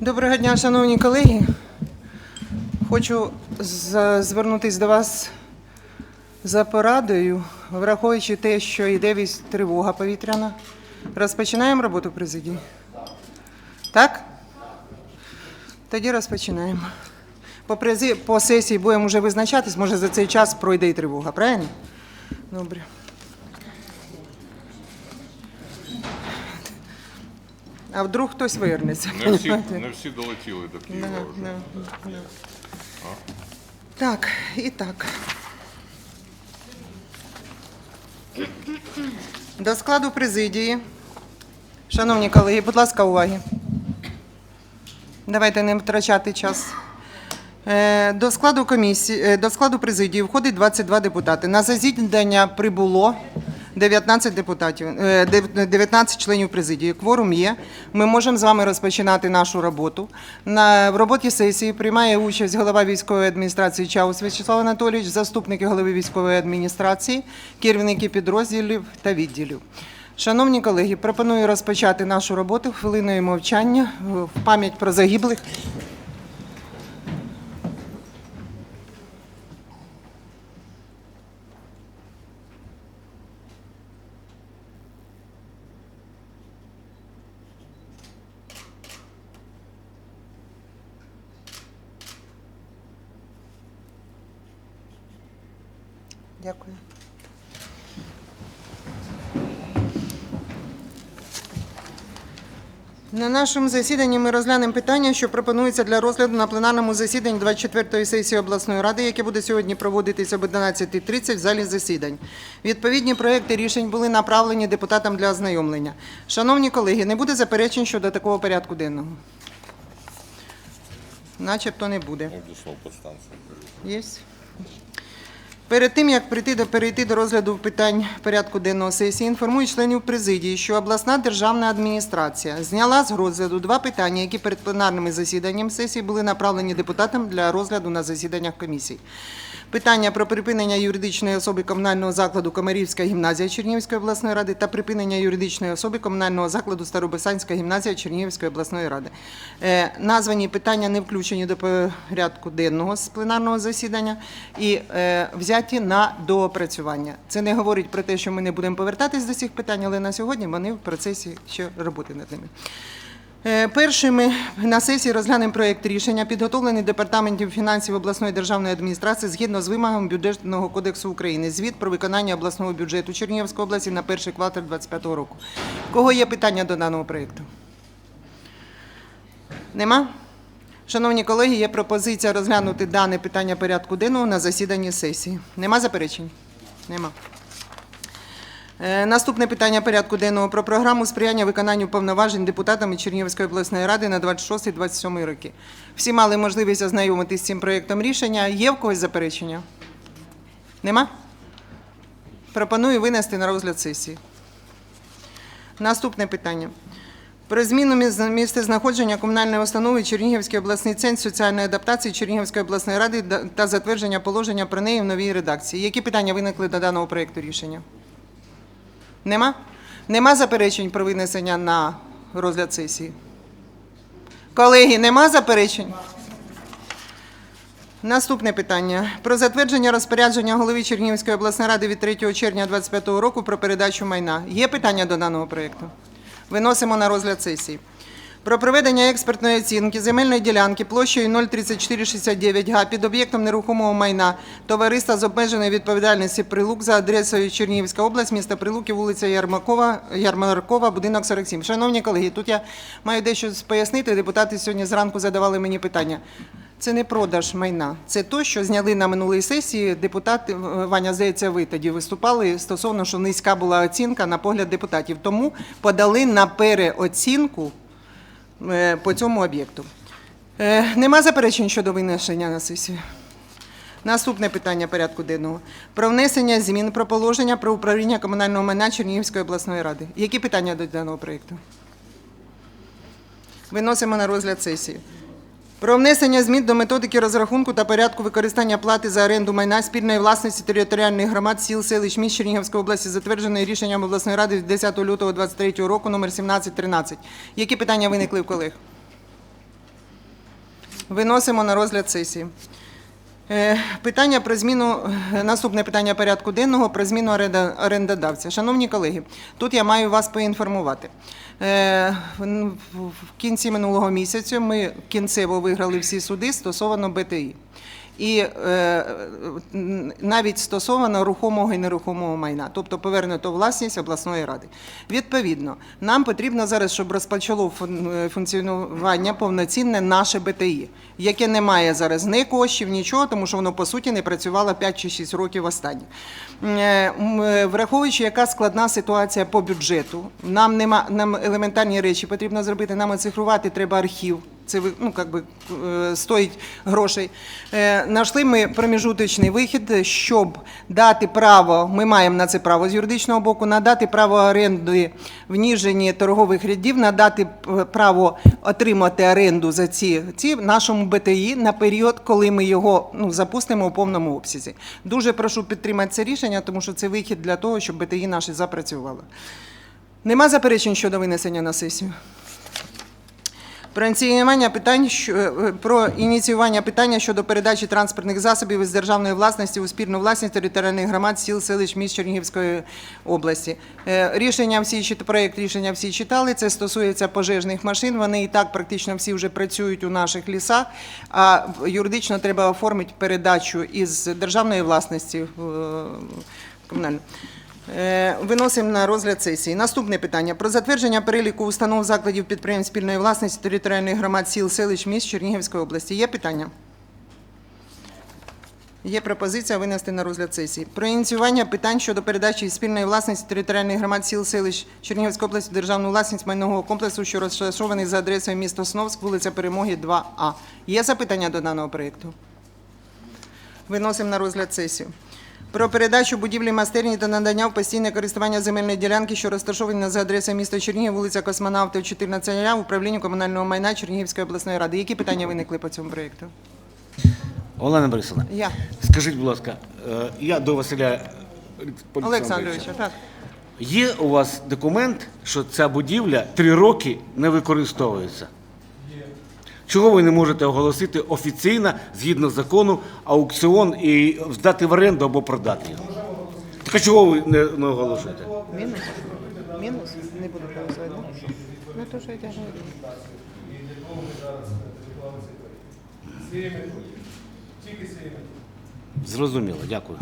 Доброго дня, шановні колеги. Хочу звернутися до вас за порадою, враховуючи те, що йде вісь тривога повітряна. Розпочинаємо роботу президії? Так? Тоді розпочинаємо. По, прези... по сесії будемо вже визначатись, може за цей час пройде і тривога, правильно? Добре. А вдруг хтось вернеться? Не всі, не всі долетіли до Києва Да, вже. да, да. Так, і так. До складу президії. Шановні колеги, будь ласка, уваги. Давайте не втрачати час. Е, До складу комісії, е, до складу президії входить 22 депутати. На засідання прибуло 19 депутатів, е, 19 членів президії. Кворум є. Ми можемо з вами розпочинати нашу роботу. На в роботі сесії приймає участь голова військової адміністрації Чаус Вячеслав Анатолійович, заступники голови військової адміністрації, керівники підрозділів та відділів. Шановні колеги, пропоную розпочати нашу роботу хвилиною мовчання в пам'ять про загиблих. Дякую. На нашому засіданні ми розглянемо питання, що пропонується для розгляду на пленарному засіданні 24-ї сесії обласної ради, яке буде сьогодні проводитися об 11.30 в залі засідань. Відповідні проекти рішень були направлені депутатам для ознайомлення. Шановні колеги, не буде заперечень щодо такого порядку денного? Начебто не буде. Є. Перед тим, як прийти до, перейти до розгляду питань порядку денного сесії, інформую членів президії, що обласна державна адміністрація зняла з розгляду два питання, які перед пленарними засіданням сесії були направлені депутатам для розгляду на засіданнях комісій. Питання про припинення юридичної особи комунального закладу Комарівська гімназія Чернігівської обласної ради та припинення юридичної особи комунального закладу Старобисанська гімназія Чернігівської обласної ради. Е, Названі питання не включені до порядку денного з пленарного засідання і е, взяті на доопрацювання. Це не говорить про те, що ми не будемо повертатись до цих питань, але на сьогодні вони в процесі ще роботи над ними. Е, Першими на сесії розглянемо проєкт рішення, підготовлений Департаментом фінансів обласної державної адміністрації згідно з вимогами Бюджетного кодексу України. Звіт про виконання обласного бюджету Чернігівської області на перший квартал 2025 року. Кого є питання до даного проєкту? Нема? Шановні колеги, є пропозиція розглянути дане питання порядку денного на засіданні сесії. Нема заперечень? Нема. Е, Наступне питання порядку денного про програму сприяння виконанню повноважень депутатами Чернігівської обласної ради на 26-27 роки. Всі мали можливість ознайомитися з цим проєктом рішення. Є в когось заперечення? Нема? Пропоную винести на розгляд сесії. Наступне питання. Про зміну міс- місцезнаходження комунальної установи Чернігівський обласний центр соціальної адаптації Чернігівської обласної ради та затвердження положення про неї в новій редакції. Які питання виникли до даного проєкту рішення? Нема? Нема заперечень про винесення на розгляд сесії? Колеги, нема заперечень? Наступне питання. Про затвердження розпорядження голови Чернігівської обласної ради від 3 червня 2025 року про передачу майна. Є питання до даного проєкту? Виносимо на розгляд сесії. Про проведення експертної оцінки земельної ділянки площею 03469 га під об'єктом нерухомого майна товариства з обмеженою відповідальністю Прилук за адресою Чернігівська область, місто Прилуки, вулиця Ярмакова, Ярмаркова, будинок 47. Шановні колеги, тут я маю дещо пояснити. Депутати сьогодні зранку задавали мені питання. Це не продаж майна, це то, що зняли на минулій сесії. Депутати Ваня, здається, ви тоді виступали стосовно, що низька була оцінка на погляд депутатів. Тому подали на переоцінку е, по цьому об'єкту. Е, Нема заперечень щодо винесення на сесію. Наступне питання порядку денного. Про внесення змін про положення про управління комунального майна Чернігівської обласної ради. Які питання до даного проєкту? Виносимо на розгляд сесії. Про внесення змін до методики розрахунку та порядку використання плати за оренду майна спільної власності територіальних громад сіл селищ міст Чернігівської області, затвердженої рішенням обласної ради від 10 лютого 2023 року номер 1713. Які питання виникли в колег? Виносимо на розгляд сесії. Е, Питання про зміну е, наступне питання порядку денного про зміну орендодавця. Шановні колеги, тут я маю вас поінформувати. Е, в- В кінці минулого місяця ми кінцево виграли всі суди стосовно БТІ. І е, навіть стосовно рухомого і нерухомого майна, тобто повернуто власність обласної ради. Відповідно, нам потрібно зараз, щоб розпочало функціонування повноцінне наше БТІ, яке не має зараз ні коштів, нічого, тому що воно по суті не працювало 5 чи 6 років останні. Е, е, Враховуючи, яка складна ситуація по бюджету, нам нема нам елементарні речі потрібно зробити. Нам оцифрувати треба архів. Це ну, как би, е, стоїть грошей. Е, Нашли ми проміжуточний вихід, щоб дати право, ми маємо на це право з юридичного боку, надати право оренди в ніженні торгових рядів, надати право отримати оренду за ці, ці нашому БТІ на період, коли ми його ну, запустимо у повному обсязі. Дуже прошу підтримати це рішення, тому що це вихід для того, щоб БТІ наші запрацювали. Нема заперечень щодо винесення на сесію. Про ініціювання питань що- е, про ініціювання питання щодо передачі транспортних засобів із державної власності у спільну власність територіальних громад сіл селищ міст Чернігівської області. Е, Рішення всі проект рішення всі читали. Це стосується пожежних машин. Вони і так практично всі вже працюють у наших лісах. А юридично треба оформити передачу із державної власності в е, комунальну. Е, Виносимо на розгляд сесії. Наступне питання про затвердження переліку установ закладів підприємств спільної власності територіальних громад сіл, селищ, міст Чернігівської області. Є питання? Є пропозиція винести на розгляд сесії. Про ініціювання питань щодо передачі спільної власності територіальних громад сіл, селищ Чернігівської області державну власність майнового комплексу, що розташований за адресою місто Сновськ, вулиця Перемоги, 2А. Є запитання до даного проєкту? Виносимо на розгляд сесію. Про передачу будівлі майстерні та надання в постійне користування земельної ділянки, що розташовані за адресою міста Чернігів, вулиця Космонавтів, 14 А, управлінню комунального майна Чернігівської обласної ради. Які питання виникли по цьому проєкту? Олена Борисовна, Я. скажіть, будь ласка, е, я до Василя Олександровича, так. Є у вас документ, що ця будівля три роки не використовується? Чого ви не можете оголосити офіційно, згідно закону, аукціон і здати в оренду або продати його? Так а чого ви не, не оголошуєте? Мінус? Мінус? Не буду голосувати. Ну, то, що я тягну. Зрозуміло, дякую.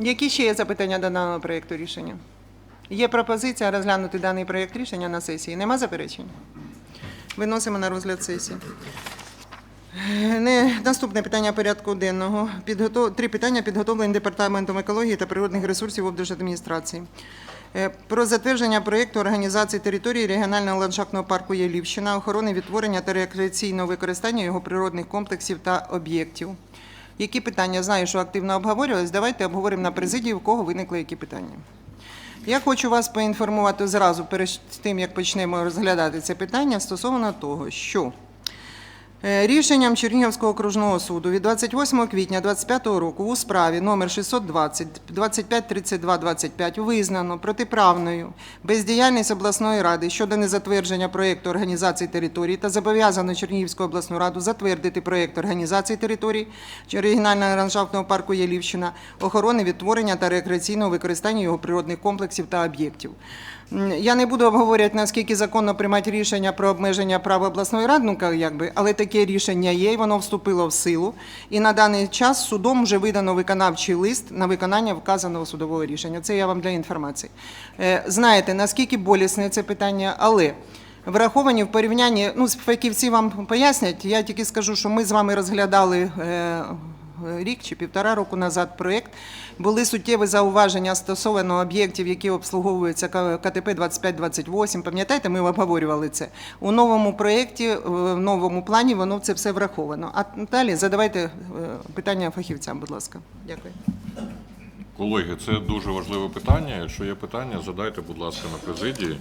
Які ще є запитання до даного проєкту рішення? Є пропозиція розглянути даний проєкт рішення на сесії. Нема заперечень? Виносимо на розгляд сесії. Не, наступне питання порядку денного. Три питання підготовлені Департаментом екології та природних ресурсів облдержадміністрації. Е, Про затвердження проєкту організації території регіонального ландшафтного парку Єлівщина, охорони відтворення та рекреаційного використання його природних комплексів та об'єктів. Які питання знаю, що активно обговорювалися. Давайте обговоримо на президії, у кого виникли які питання. Я хочу вас поінформувати зразу перед тим, як почнемо розглядати це питання стосовно того, що рішенням Чернігівського окружного суду від 28 квітня 2025 року у справі номер 620 25 32 25 визнано протиправною бездіяльність обласної ради щодо незатвердження проєкту організації території та зобов'язано Чернігівську обласну раду затвердити проєкт організації території регіонального ландшафтного парку Єлівщина, охорони відтворення та рекреаційного використання його природних комплексів та об'єктів. Я не буду обговорювати, наскільки законно приймати рішення про обмеження права обласної ради, ну, як- якби, але таке рішення є, і воно вступило в силу. І на даний час судом вже видано виконавчий лист на виконання вказаного судового рішення. Це я вам для інформації. Е, Знаєте, наскільки болісне це питання, але враховані в порівнянні, ну, фахівці вам пояснять, я тільки скажу, що ми з вами розглядали. Рік чи півтора року назад проєкт. Були суттєві зауваження стосовно об'єктів, які обслуговуються КТП 2528. Пам'ятаєте, ми обговорювали це. У новому проєкті, е, в новому плані воно це все враховано. А далі задавайте е, питання фахівцям, будь ласка. Дякую. Колеги, це дуже важливе питання. Якщо є питання, задайте, будь ласка, на президії.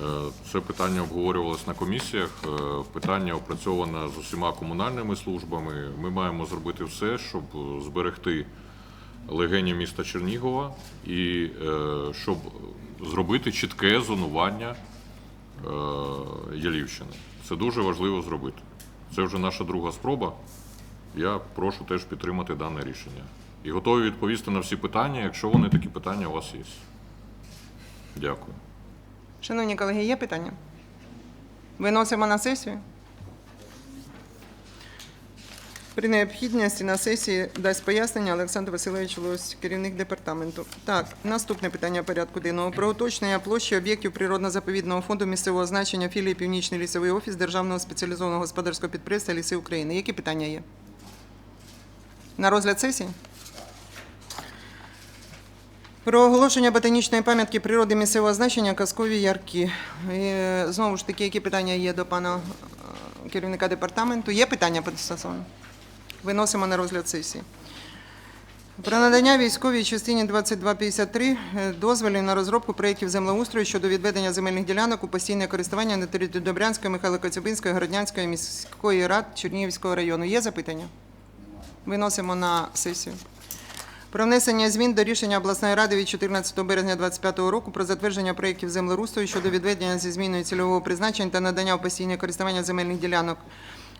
Е, Це питання обговорювалось на комісіях. е, Питання опрацьоване з усіма комунальними службами. Ми маємо зробити все, щоб зберегти легені міста Чернігова і е, щоб зробити чітке зонування Ялівщини. Це дуже важливо зробити. Це вже наша друга спроба. Я прошу теж підтримати дане рішення. І готові відповісти на всі питання, якщо вони такі питання у вас є. Дякую. Шановні колеги, є питання? Виносимо на сесію? При необхідності на сесії дасть пояснення Олександр Васильович Лось, керівник департаменту. Так, наступне питання порядку денного. Про уточнення площі об'єктів природно-заповідного фонду місцевого значення філії Північний лісовий офіс Державного спеціалізованого господарського підприємства Ліси України. Які питання є? На розгляд сесії? Про оголошення ботанічної пам'ятки природи місцевого значення казкові ярки. Е, Знову ж таки, які питання є до пана е, керівника департаменту? Є питання стосовно? Виносимо на розгляд сесії. Про надання військовій частині 2253 е, дозволів на розробку проєктів землеустрою щодо відведення земельних ділянок у постійне користування на території Добрянської, Михайло-Коцюбинської, Городнянської міської рад Чернігівського району. Є запитання? Виносимо на сесію. Про внесення змін до рішення обласної ради від 14 березня 2025 року про затвердження проєктів землеустрою щодо відведення зі зміною цільового призначення та надання у постійне користування земельних ділянок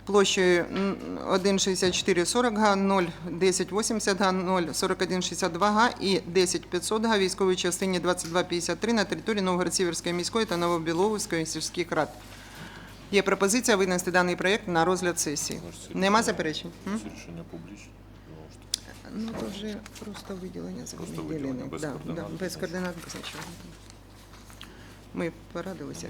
площею м, 1,6440 га, 0,1080 га, 0,4162 га і 10500 га військовій частині 2253 на території Новгород-Сіверської міської та Новобіловської сільських рад. Є пропозиція винести даний проєкт на розгляд сесії. Нема заперечень? М? Це рішення публічне. знову ж таки. Ну, то вже просто виділення земельних Просто виділення, без Да, координат, да, без координат, без нічого. Ми порадилися.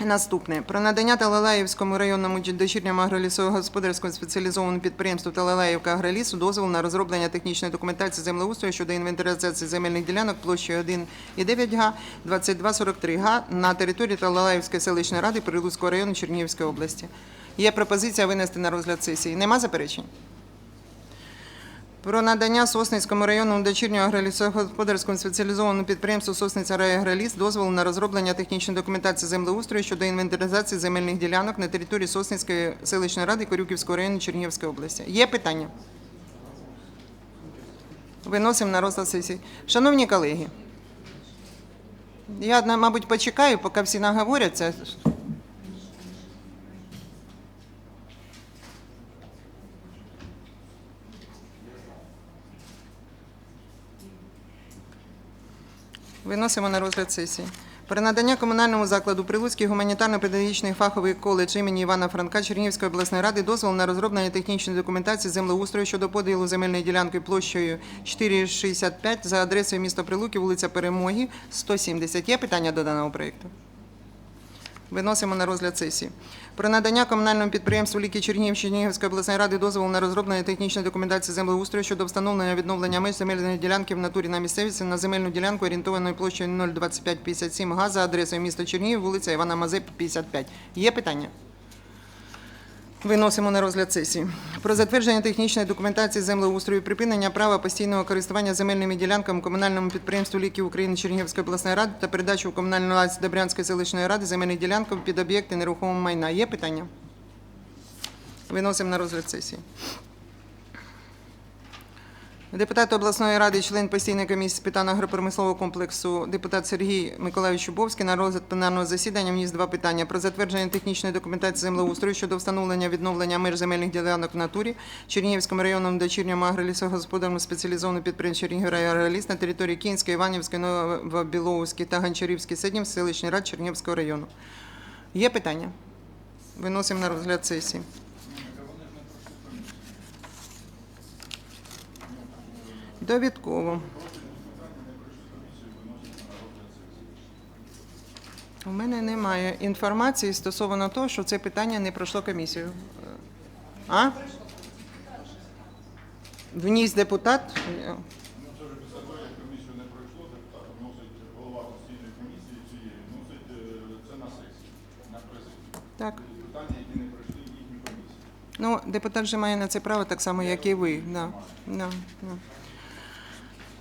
Наступне. Про надання Талалаївському районному дочірньому агролісового господарському спеціалізованому підприємству Талалаївка Агролісу дозвол на розроблення технічної документації землеустрою щодо інвентаризації земельних ділянок площею 1,9 га, 2243 га на території Талалаївської селищної ради Прилуцького району Чернігівської області. Є пропозиція винести на розгляд сесії. Нема заперечень? Про надання Сосницькому районному дочірнього агролісогосподарському спеціалізованому підприємству Сосниця Райагроліс дозволу на розроблення технічної документації землеустрою щодо інвентаризації земельних ділянок на території Сосницької селищної ради Корюківського району Чернігівської області. Є питання? Виносимо на розгляд сесії. Шановні колеги, я, мабуть, почекаю, поки всі наговоряться. Виносимо на розгляд сесії. Про надання комунальному закладу Прилуцький гуманітарно-педагогічний фаховий коледж імені Івана Франка Чернігівської обласної ради дозвол на розроблення технічної документації землеустрою щодо поділу земельної ділянки площею 4,65 за адресою міста Прилуки, вулиця Перемоги, 170. Є питання до даного проєкту? Виносимо на розгляд сесії. Про надання комунальному підприємству Ліки Чернігів Чернігівської обласної ради дозволу на розроблення технічної документації землеустрою щодо встановлення відновлення меж земельної ділянки в натурі на місцевості на земельну ділянку орієнтованою площею 02557 га за адресою міста Чернігів, вулиця Івана Мазепи, 55. Є питання? Виносимо на розгляд сесії. Про затвердження технічної документації землеустрою, припинення права постійного користування земельними ділянками комунальному підприємству Ліки України Чернігівської обласної ради та передачу у комунальну власність Добрянської селищної ради земельних ділянків під об'єкти нерухомого майна. Є питання? Виносимо на розгляд сесії. Депутат обласної ради, член постійної комісії з питань агропромислового комплексу, депутат Сергій Миколаївич Чубовський на розгляд пленарного засідання вніс два питання про затвердження технічної документації землеустрою щодо встановлення відновлення меж земельних ділянок в натурі Чернігівському районному дочірньому агролісогосподарному спеціалізованому підприємству Чернігів агроліс на території Кінської, Іванівської, Новобіловської та Гончарівської седнів селищної рад Чернігівського району. Є питання? Виносимо на розгляд сесії. Довідково. У мене немає інформації стосовно того, що це питання не пройшло комісію. А? Вніс депутат. комісію не пройшло, депутат вносить голова постійної комісії цієї, вносить це на сесію, на президію. Так. Питання, які не пройшли їхні комісії. Ну, депутат же має на це право так само, як і ви. Да. Да. Да.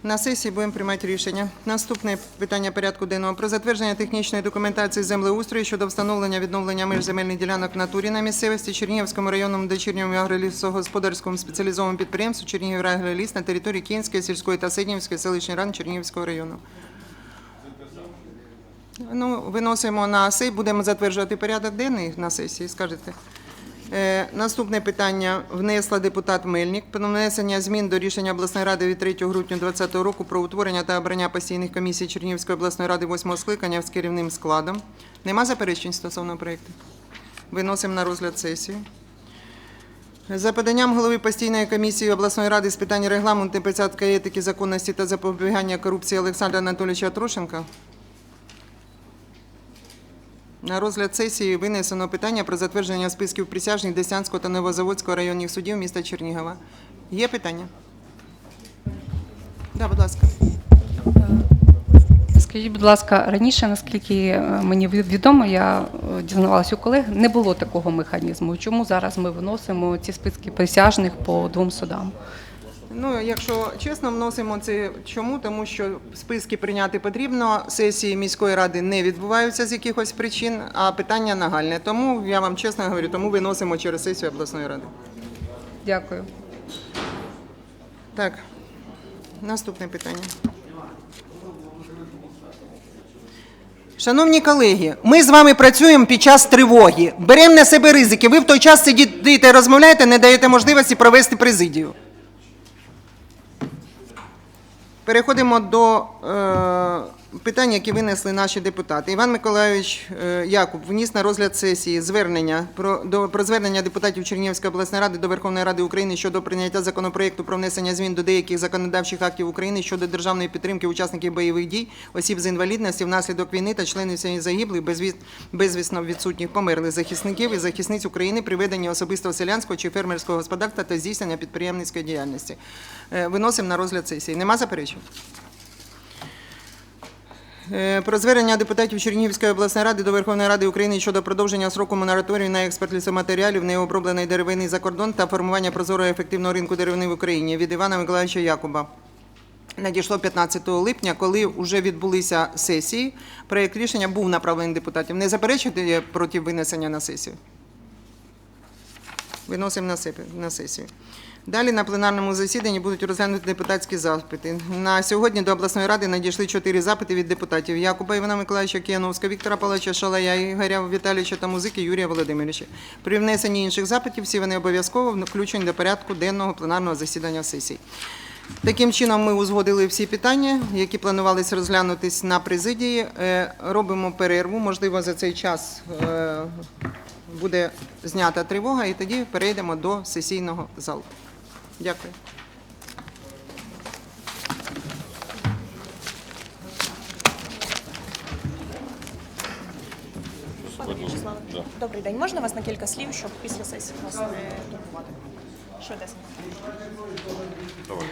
На сесії будемо приймати рішення. Наступне питання порядку денного про затвердження технічної документації землеустрою щодо встановлення відновлення меж земельних ділянок в натурі на місцевості Чернігівському районному дочірньому агролісогосподарському спеціалізованому підприємству Чернігів агроліс на території Київської сільської та Сиднівської селищної ради Чернігівського району. Ну, виносимо на сесію, будемо затверджувати порядок денний на сесії, скажете. Е, Наступне питання внесла депутат Мельник про внесення змін до рішення обласної ради від 3 грудня 2020 року про утворення та обрання постійних комісій Чернігівської обласної ради 8 скликання з керівним складом. Нема заперечень стосовно проєкту? Виносимо на розгляд сесію. За поданням голови постійної комісії обласної ради з питань регламенту, порядку етики, законності та запобігання корупції Олександра Анатолійовича Трошенка на розгляд сесії винесено питання про затвердження списків присяжних Деснянського та Новозаводського районних судів міста Чернігова. Є питання? Да, будь ласка. Скажіть, будь ласка, раніше, наскільки е, мені відомо, я е, дізнавалася у колег, не було такого механізму. Чому зараз ми виносимо ці списки присяжних по двом судам? Ну, якщо чесно, вносимо це чому? Тому що списки прийняти потрібно. Сесії міської ради не відбуваються з якихось причин, а питання нагальне. Тому я вам чесно говорю, тому виносимо через сесію обласної ради. Дякую. Так, наступне питання. Шановні колеги, ми з вами працюємо під час тривоги. Беремо на себе ризики. Ви в той час сидите, розмовляєте, не даєте можливості провести президію. Переходимо до е, питань, які винесли наші депутати. Іван Миколайович е, Якуб вніс на розгляд сесії звернення про, до, про звернення депутатів Чернігівської обласної ради до Верховної Ради України щодо прийняття законопроекту про внесення змін до деяких законодавчих актів України щодо державної підтримки учасників бойових дій, осіб з інвалідності внаслідок війни та членів сім'ї загиблих, безвіс- безвісно відсутніх померлих захисників і захисниць України при веденні особистого селянського чи фермерського господарства та здійснення підприємницької діяльності. Е, Виносимо на розгляд сесії. Нема заперечень? Е, Про звернення депутатів Чернігівської обласної ради до Верховної Ради України щодо продовження сроку мораторію на експорт лісоматеріалів, необробленої деревини за кордон та формування прозорого ефективного ринку деревини в Україні від Івана Миколаївича Якуба. Надійшло 15 липня, коли вже відбулися сесії. Проєкт рішення був направлений депутатів. Не заперечуєте проти винесення на сесію? Виносимо на сесію. Далі на пленарному засіданні будуть розглянуті депутатські запити. На сьогодні до обласної ради надійшли чотири запити від депутатів Якуба Івана Миколаївича Кияновська, Віктора Павловича Шалая, Ігоря Віталійовича та музики Юрія Володимировича. При внесенні інших запитів всі вони обов'язково включені до порядку денного пленарного засідання сесії. Таким чином, ми узгодили всі питання, які планувалися розглянутись на президії. Е, Робимо перерву. Можливо, за цей час е, буде знята тривога, і тоді перейдемо до сесійного залу. Дякую. Пане В'ячеславе, добрий день. Можна вас на кілька слів, щоб після сесії вас не турбувати? Швидесенько. Давай.